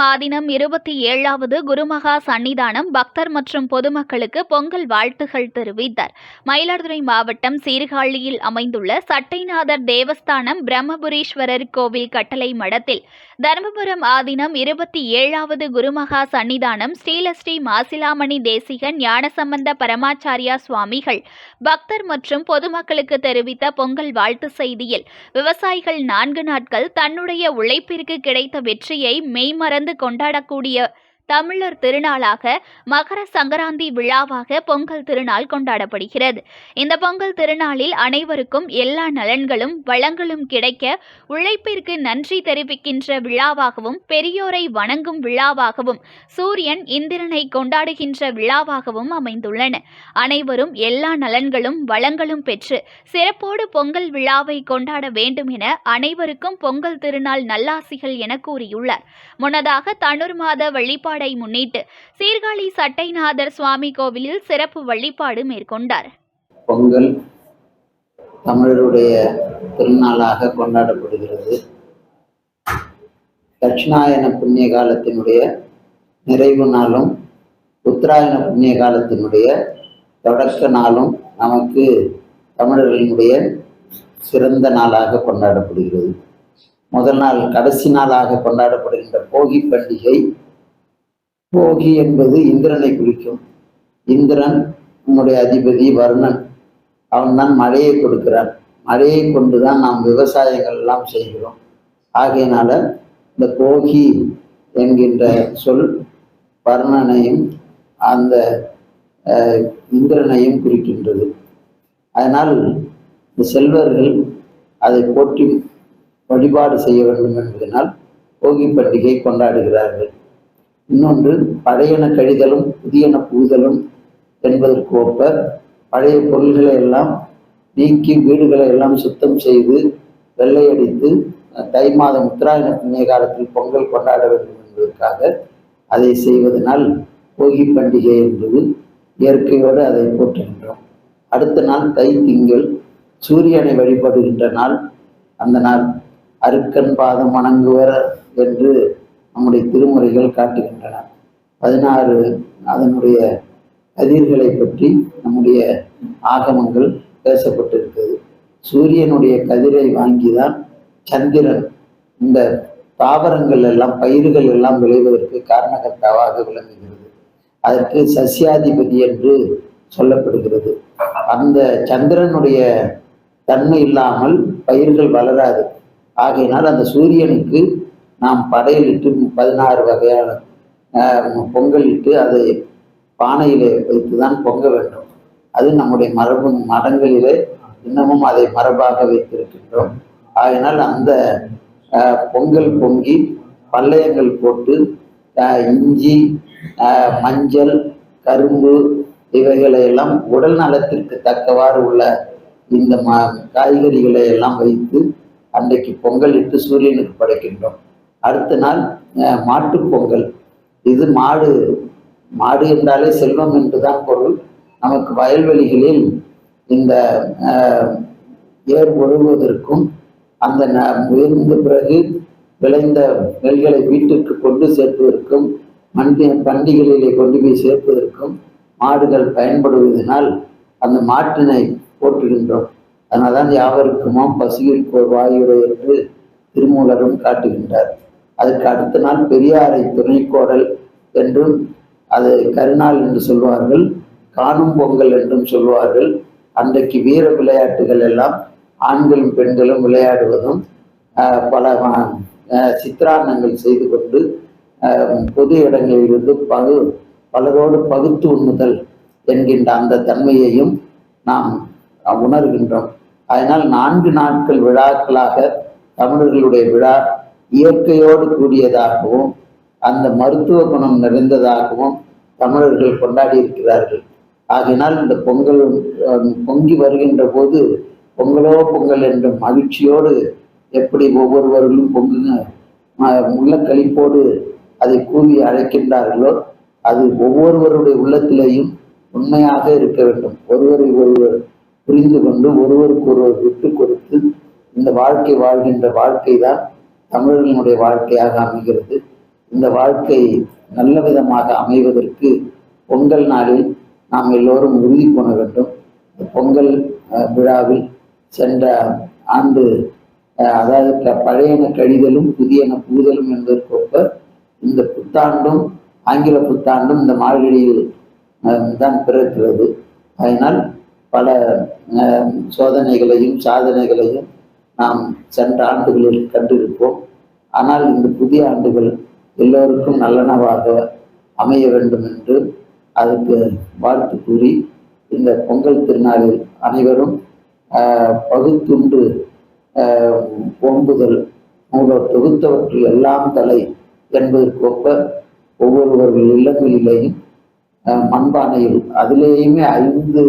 ஆதீனம் இருபத்தி ஏழாவது குருமகா சன்னிதானம் பக்தர் மற்றும் பொதுமக்களுக்கு பொங்கல் வாழ்த்துகள் தெரிவித்தார். மயிலாடுதுறை மாவட்டம் சீர்காழியில் அமைந்துள்ள சட்டைநாதர் தேவஸ்தானம் பிரம்மபுரீஸ்வரர் கோவில் கட்டளை மடத்தில் தருமபுரம் ஆதீனம் இருபத்தி ஏழாவது குருமகா சன்னிதானம் ஸ்ரீலஸ்ரீ மாசிலாமணி தேசிகன் ஞானசம்பந்த பரமாச்சாரியா சுவாமிகள் பக்தர் மற்றும் பொதுமக்களுக்கு தெரிவித்த பொங்கல் வாழ்த்து செய்தியில் விவசாயிகள் நான்கு நாட்கள் தன்னுடைய உழைப்பிற்கு கிடைத்த வெற்றியை மெய்மறந்து கொண்டாடக்கூடிய தமிழர் திருநாளாக மகர சங்கராந்தி விழாவாக பொங்கல் திருநாள் கொண்டாடப்படுகிறது. இந்த பொங்கல் திருநாளில் அனைவருக்கும் எல்லா நலன்களும் வளங்களும் கிடைக்க உழைப்பிற்கு நன்றி தெரிவிக்கின்ற விழாவாகவும் பெரியோரை வணங்கும் விழாவாகவும் சூரியன் இந்திரனை கொண்டாடுகின்ற விழாவாகவும் அமைந்துள்ளன. அனைவரும் எல்லா நலன்களும் வளங்களும் பெற்று சிறப்போடு பொங்கல் விழாவை கொண்டாட வேண்டும் என அனைவருக்கும் பொங்கல் திருநாள் நல்லாசிகள் என கூறியுள்ளார். முன்னதாக தனுர் மாத வழிபாடு முன்னிட்டு சீர்காழி சட்டைநாதர் சுவாமி கோவிலில் சிறப்பு வழிபாடு மேற்கொண்டார். பொங்கல் தமிழருடைய திருநாளாக கொண்டாடப்படுகிறது. தட்சிணாயன புண்ணிய காலத்தினுடைய நிறைவு நாளும் உத்தராயண புண்ணிய காலத்தினுடைய தொடக்க நாளும் நமக்கு தமிழர்களினுடைய சிறந்த நாளாக கொண்டாடப்படுகிறது. முதல் நாள் கடைசி நாளாக கொண்டாடப்படுகின்ற போகி பண்டிகை போகி என்பது இந்திரனை குறிக்கும். இந்திரன் நம்முடைய அதிபதி வருணன். அவன்தான் மழையை கொடுக்கிறான். மழையை கொண்டுதான் நாம் விவசாயங்கள் எல்லாம் செய்கிறோம். ஆகையினால இந்த போகி என்கின்ற சொல் வருணனையும் அந்த இந்திரனையும் குறிக்கின்றது. அதனால் இந்த செல்வர்கள் அதை போற்றி வழிபாடு செய்ய வேண்டும் என்பதனால் போகி பண்டிகை கொண்டாடுகிறார்கள். இன்னொன்று பழையன கழிதலும் புதியன புகுதலும் என்பதற்கு ஒப்ப பழைய பொருள்களை எல்லாம் நீக்கி வீடுகளை எல்லாம் சுத்தம் செய்து வெள்ளையடித்து தை மாதம் உத்தராயண புண்ணிய காலத்தில் பொங்கல் கொண்டாட வேண்டும் என்பதற்காக அதை செய்வதனால் போகி பண்டிகை என்பது இயற்கையோடு அதை போற்றுகின்றோம். அடுத்த நாள் தை திங்கள் சூரியனை வழிபடுகின்ற நாள். அந்த நாள் அருக்கன் பாதம் வணங்குவர் என்று நம்முடைய திருமுறைகள் காட்டுகின்றன. பதினாறு அதனுடைய கதிர்களை பற்றி நம்முடைய ஆகமங்கள் பேசப்பட்டிருக்கிறது. சூரியனுடைய கதிரை வாங்கிதான் சந்திரன் இந்த தாவரங்கள் எல்லாம் பயிர்கள் எல்லாம் விளைவதற்கு காரணகர்த்தாவாக விளங்குகிறது. அதற்கு சசியாதிபதி என்று சொல்லப்படுகிறது. அந்த சந்திரனுடைய தன்மை இல்லாமல் பயிர்கள் வளராது. ஆகையினால் அந்த சூரியனுக்கு நாம் படையலிட்டு பதினாறு வகையான பொங்கலிட்டு அதை பானையிலே வைத்து தான் பொங்க வேண்டும். அது நம்முடைய மரபு மடங்களிலே இன்னமும் அதை மரபாக வைத்திருக்கின்றோம். ஆகினால் அந்த பொங்கல் பொங்கி பல்லயங்கள் போட்டு இஞ்சி மஞ்சள் கரும்பு இவைகளை எல்லாம் உடல் நலத்திற்கு தக்கவாறு உள்ள இந்த ம காய்கறிகளை எல்லாம் வைத்து அன்றைக்கு பொங்கல் இட்டு சூரியனுக்கு படைக்கின்றோம். அடுத்த நாள் மாட்டுப்பொங்கல் பொங்கல். இது மாடு மாடு என்றாலே செல்வம் என்றுதான் பொருள். நமக்கு வயல்வெளிகளில் இந்த ஏர் உழுவதற்கும் அந்த ந- உயர்ந்த பிறகு விளைந்த நெல்களை வீட்டிற்கு கொண்டு சேர்ப்பதற்கும் மண்டி பண்டிகைகளிலே கொண்டு போய் சேர்ப்பதற்கும் மாடுகள் பயன்படுவதனால் அந்த மாட்டினை போற்றுகின்றோம். அதனால்தான் யாவருக்குமோ பசியிற்கோர் வாயுரை என்று திருமூலரும் காட்டுகின்றார். அதுக்கு அடுத்த நாள் பெரியாரை துணைக்கோடல் என்றும் அது கருநாள் என்று சொல்வார்கள் காணும் பொங்கல் என்றும் சொல்வார்கள். அன்றைக்கு வீர விளையாட்டுகள் எல்லாம் ஆண்களும் பெண்களும் விளையாடுவதும் பல ஆஹ், செய்து கொண்டு பொது இடங்களிலிருந்து பகு பலரோடு பகுத்து உண்ணுதல் என்கின்ற அந்த தன்மையையும் நாம் உணர்கின்றோம். அதனால் நான்கு நாட்கள் விழாக்களாக தமிழர்களுடைய விழா இயற்கையோடு கூடியதாகவும் அந்த மருத்துவ குணம் நிறைந்ததாகவும் தமிழர்கள் கொண்டாடி இருக்கிறார்கள். ஆகையினால் இந்த பொங்கல் பொங்கி வருகின்ற போது பொங்கலோ பொங்கல் என்ற மகிழ்ச்சியோடு எப்படி ஒவ்வொருவர்களும் பொங்குங்க உள்ள கழிப்போடு அதை கூவி அழைக்கின்றார்களோ அது ஒவ்வொருவருடைய உள்ளத்திலேயும் உண்மையாக இருக்க வேண்டும். ஒருவரை ஒருவர் புரிந்து கொண்டு ஒருவருக்கு ஒருவர் விட்டு கொடுத்து இந்த வாழ்க்கை வாழ்கின்ற வாழ்க்கை தான் தமிழர்களுடைய வாழ்க்கையாக அமைகிறது. இந்த வாழ்க்கை நல்ல விதமாக அமைவதற்கு பொங்கல் நாளில் நாம் எல்லோரும் உறுதி கொள்ள வேண்டும். பொங்கல் விழாவில் சென்ற ஆண்டு அதாவது பழையன கழிதலும் புதியன புகுதலும் என்பதற்கொப்ப இந்த புத்தாண்டும் ஆங்கில புத்தாண்டும் இந்த மார்கழியில் தான் பிறக்கிறது. அதனால் பல சோதனைகளையும் சாதனைகளையும் நாம் சென்ற ஆண்டுகளில் கண்டிருப்போம். ஆனால் இந்த புதிய ஆண்டுகள் எல்லோருக்கும் நல்லனவாக அமைய வேண்டும் என்று அதுக்கு வாழ்த்து கூறி இந்த பொங்கல் திருநாளில் அனைவரும் பகுத்துண்டு ஆஹ், ஓம்புதல் தொகுத்தவற்றில் எல்லாம் தலை என்பதற்கொப்ப ஒவ்வொருவர்கள் இல்லங்களிலேயும் மண்பானையில் அதிலேயுமே ஐந்து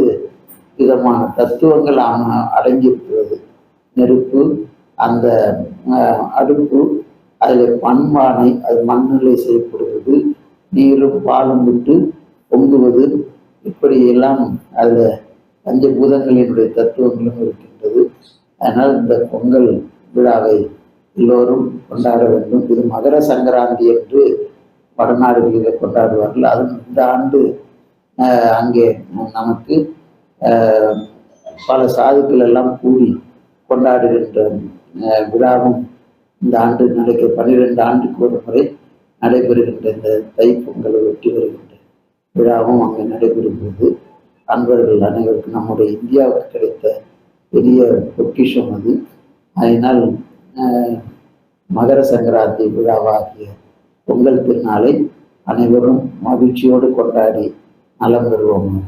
விதமான தத்துவங்கள் அடங்கியிருக்கிறது. நெருப்பு அந்த அடுப்பு அதில் மண்பானை அது மண்ணிலே செய்யப்படுவது நீரும் பாலும் விட்டு பொங்குவது. இப்படியெல்லாம் அதில் அதில் பஞ்சபூதங்களினுடைய தத்துவங்களும் இருக்கின்றது. அதனால் இந்த பொங்கல் விழாவை எல்லோரும் கொண்டாட வேண்டும். இது மகர சங்கராந்தி என்று வடநாடுகளில் கொண்டாடுவார்கள். அதுவும் இந்த ஆண்டு அங்கே நமக்கு பல சாதுக்கள் எல்லாம் கூடி கொண்டாடுகின்ற விழாவும் இந்த ஆண்டு நடக்க பன்னிரெண்டு ஆண்டுக்கு ஒரு முறை நடைபெறுகின்ற இந்த தைப்பொங்கலை ஒட்டி வருகின்ற விழாவும் அங்கே நடைபெறுகிறது அன்பர்கள் அனைவருக்கும் நம்முடைய இந்தியாவுக்கு கிடைத்த பெரிய பொக்கிஷம் அது. அதனால் மகர சங்கராந்தி விழாவாகிய பொங்கல் திருநாளை அனைவரும் மகிழ்ச்சியோடு கொண்டாடி நலம் பெறுவோமாக.